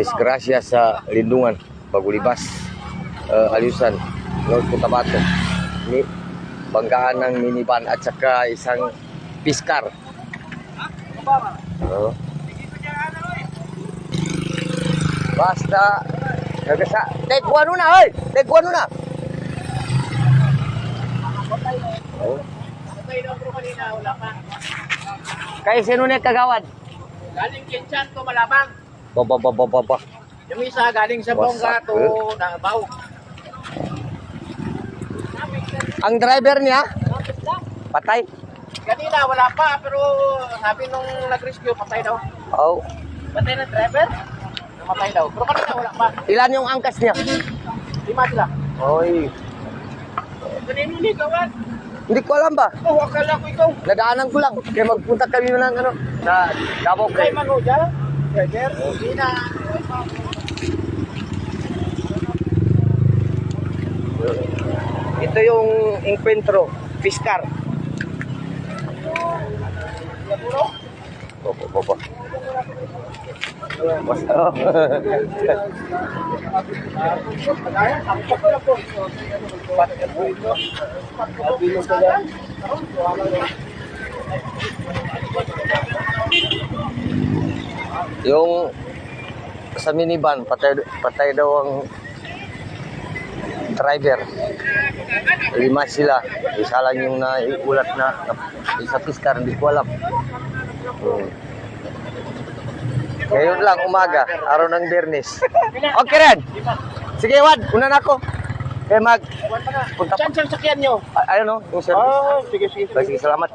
disgrasya sa Lindungan, Bagulibas, uh, Alyusan, North Cotabato. Ni banggaan ng minivan at saka isang piskar. Oo. Basta nagasa. Take one na, oy. Take one na. Oh. Patay daw bro kanina, wala pa. Kay sino na kagawad? Galing Kinchan to Malabang. Ba ba ba ba ba ba. Yung isa galing sa Bongga to eh. Davao. Ang driver niya patay. Kanina wala pa pero sabi nung nag-rescue patay daw. Oh. Patay na driver? Namatay daw. Pero kanina wala pa. Ilan yung angkas niya? Lima sila. Oy. Kanino ni kawan? Hindi ko alam ba? Oh, akala ko ikaw. Nadaanan ko lang. Kaya magpunta kami ng ano, sa Davao. Kay Manuja. Driver. Hindi na. Ito yung encuentro, Fiskar. Opo, opo, opo. Basta. Yung sa minivan, patay, patay daw ang driver. Lima sila. Isa lang yung naiulat na, na isa piskar, hindi ko alam. Hmm. Ngayon lang, umaga, araw ng Bernis. Okay rin. Sige, Wad, una na ako. Kaya mag, punta pa. Saan sakyan nyo? Ay- Ayun o, yung service. Oh, sige, sige. Sige, salamat.